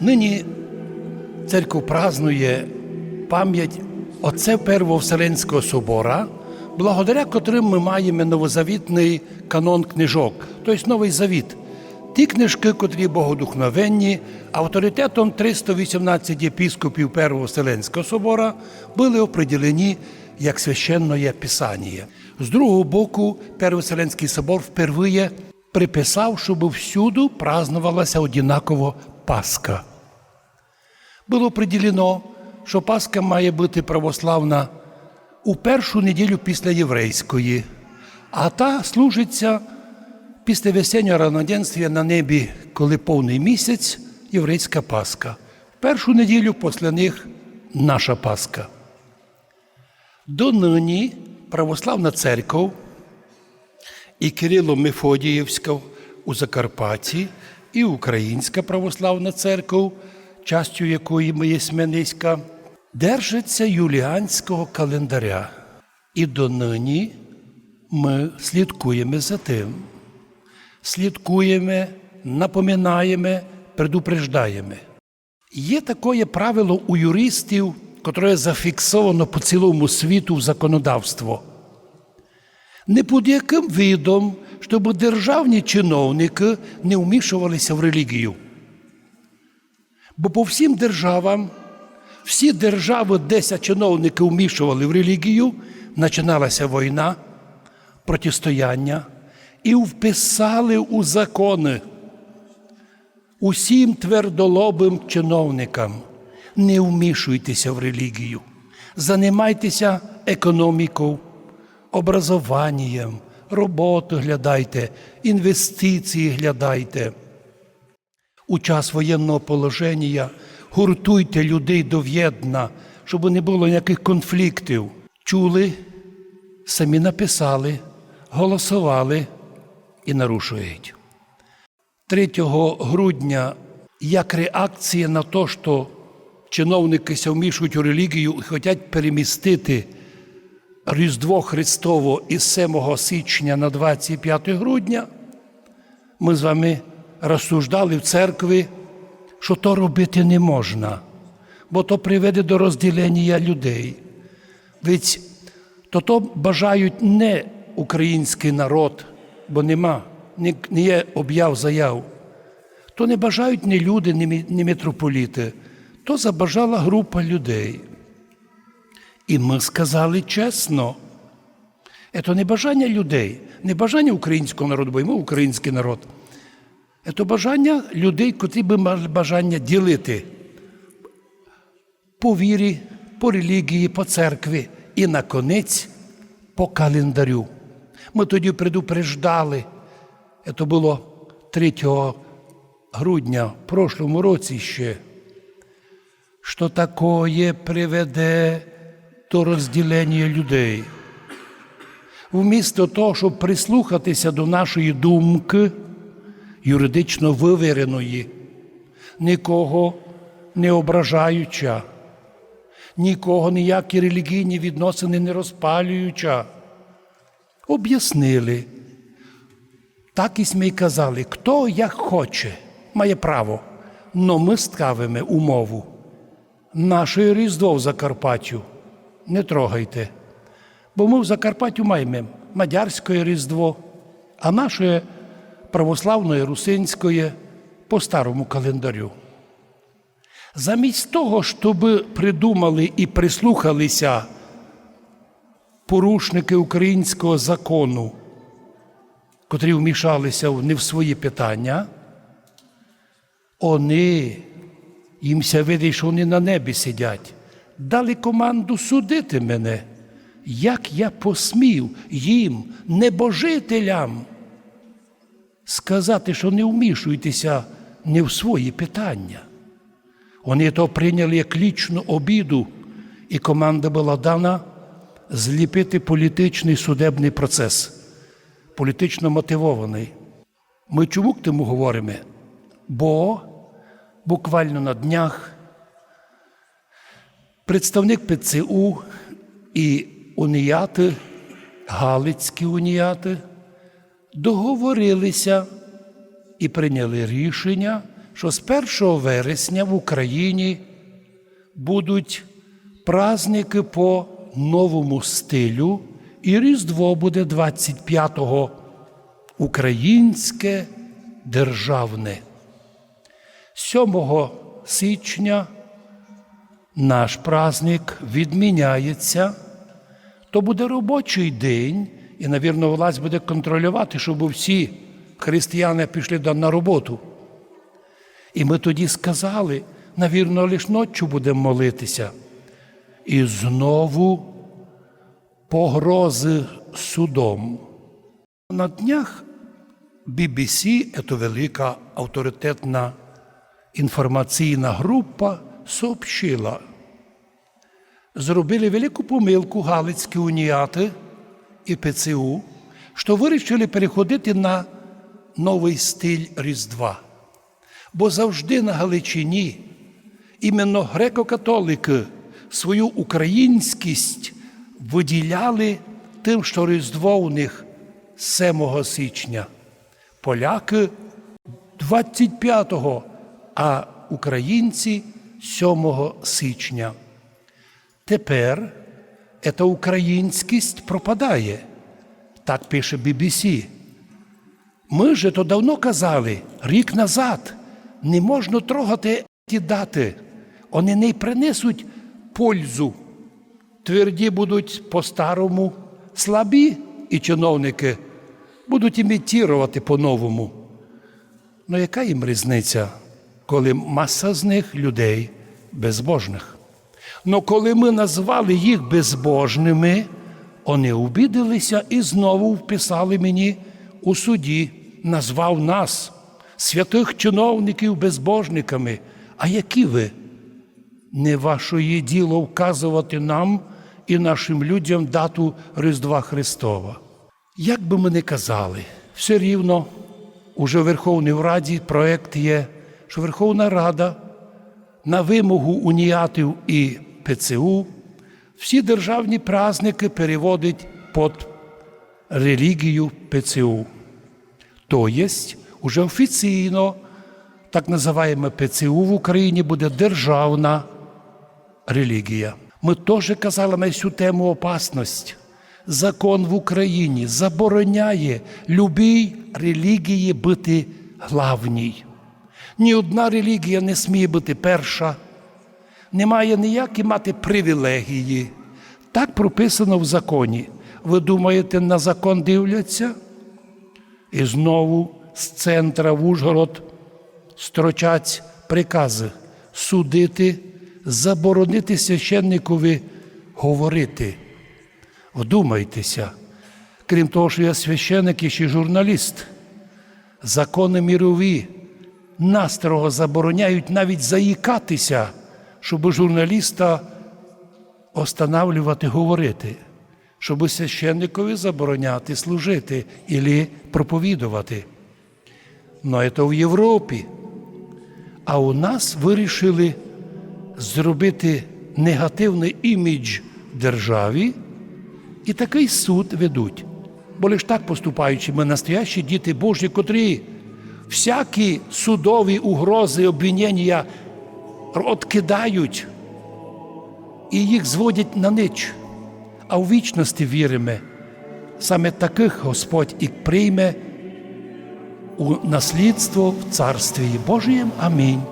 Нині церква празнує пам'ять Отця Первого Вселенського собора, благодаря котрим ми маємо новозавітний канон книжок, тобто Новий Завіт. Ті книжки, котрі богодухновенні, авторитетом 318 єпіскопів Первого Вселенського собора були определені як священне писання. З другого боку, Первий Вселенський собор впервые приписав, щоб всюду празднувалася однаково Пасха. Було определено, що Пасха має бути православна у першу неділю після єврейської, а та служиться після весеннього равноденствия на небі, коли повний місяць, єврейська Пасха. Першу неділю після них наша Пасха. Донині православна церква і Кирило Мефодіївська у Закарпатті, і Українська православна церква, частю якої ми є Смениська, держаться юліанського календаря. І донині ми слідкуємо за тим, слідкуємо, напоминаємо, предупреждаємо. Є таке правило у юристів, яке зафіксовано по цілому світу в законодавство. Не під яким видом, щоб державні чиновники не вмішувалися в релігію. Бо по всім державам, всі держави, де чиновники вмішували в релігію, починалася війна, протистояння і вписали у закони усім твердолобим чиновникам. Не вмішуйтеся в релігію, займайтеся економікою, образованням, роботу глядайте, інвестиції глядайте. У час воєнного положення гуртуйте людей до в'єдна, щоб не було ніяких конфліктів. Чули, самі написали, голосували і нарушують. 3 грудня як реакція на те, що чиновники ся вмішують у релігію і хочуть перемістити Різдво Христово із 7 січня на 25 грудня, ми з вами розсуждали в церкві, що то робити не можна, бо то приведе до розділення людей. Ведь то то бажають не український народ, бо нема, не, є об'яв заяв. То не бажають ні люди, ні митрополіти, то забажала група людей. І ми сказали чесно. Це не бажання людей, не бажання українського народу, бо ми український народ. Це бажання людей, котрі би мали бажання ділити по вірі, по релігії, по церкві і, наконець, по календарю. Ми тоді предупреждали, це було 3 грудня в прошлому році ще, що такое приведе до розділення людей. Вмісто того, щоб прислухатися до нашої думки, юридично вивіреної, нікого не ображаюча, нікого ніякі релігійні відносини не розпалююча, об'яснили. Так і ми казали, хто як хоче, має право, но ми ставимо умову. Наше Різдво в Закарпаттю не трогайте. Бо ми в Закарпаттю маємо мадярське Різдво, а наше православне русинське по старому календарю. Замість того, щоб придумали і прислухалися порушники українського закону, котрі вмішалися не в свої питання, вони, їмся видить, що вони на небі сидять, дали команду судити мене. Як я посмів їм, небожителям, сказати, що не вмішуйтеся не в свої питання. Вони то прийняли як лічну обіду, і команда була дана зліпити політичний судебний процес, політично мотивований. Ми чому к тому говоримо? Бо буквально на днях представник ПЦУ і уніяти, Галицькі уніяти, договорилися і прийняли рішення, що з 1 вересня в Україні будуть праздники по новому стилю, і Різдво буде 25-го українське державне. 7 січня наш праздник відміняється, то буде робочий день, і, навірно, власть буде контролювати, щоб всі християни пішли на роботу. І ми тоді сказали, навірно, лише ночі будемо молитися. І знову погрози судом. На днях BBC, це велика авторитетна інформаційна група, сообщила, зробили велику помилку Галицькі уніати і ПЦУ, що вирішили переходити на новий стиль Різдва. Бо завжди на Галичині іменно греко-католики свою українськість виділяли тим, що Різдво у них 7 січня, поляки 25-го, а українці 7 січня. Тепер ця українськість пропадає. Так пише BBC. Ми же то давно казали, рік назад, не можна трогати ті дати. Вони не принесуть пользу. Тверді будуть по-старому, слабі і чиновники будуть імітувати по-новому. Ну яка їм різниця, коли маса з них людей безбожних? Ну коли ми назвали їх безбожними, вони обідалися і знову вписали мені у суді, назвав нас, святих чиновників безбожниками. А які ви? Не вашої діло вказувати нам і нашим людям дату Різдва Христова. Як би ми не казали, все рівно уже в Верховній Раді проект є, що Верховна Рада на вимогу уніатів і ПЦУ всі державні праздники переводить під релігію ПЦУ. Тобто, уже офіційно так називаємо ПЦУ в Україні буде державна релігія. Ми теж казали на цю тему опасність. Закон в Україні забороняє любій релігії бути главній. Ні одна релігія не сміє бути перша, не має ніякі мати привілегії. Так прописано в законі. Ви думаєте, на закон дивляться? І знову з центра в Ужгород строчать прикази судити, заборонити священникові говорити. Вдумайтеся, крім того, що я священник і ще журналіст, закони мірові настрого забороняють навіть заїкатися, щоб журналіста останавлювати, говорити, щоб священникові забороняти служити і проповідувати. Ну, це в Європі. А у нас вирішили зробити негативний імідж державі і такий суд ведуть. Бо лиш так поступаючи, ми настоящі діти Божі, котрі всякі судові угрози, обвинення відкидають і їх зводять на нич. А в вічності віримо, саме таких Господь і прийме у наслідство в Царстві Божієм. Амінь.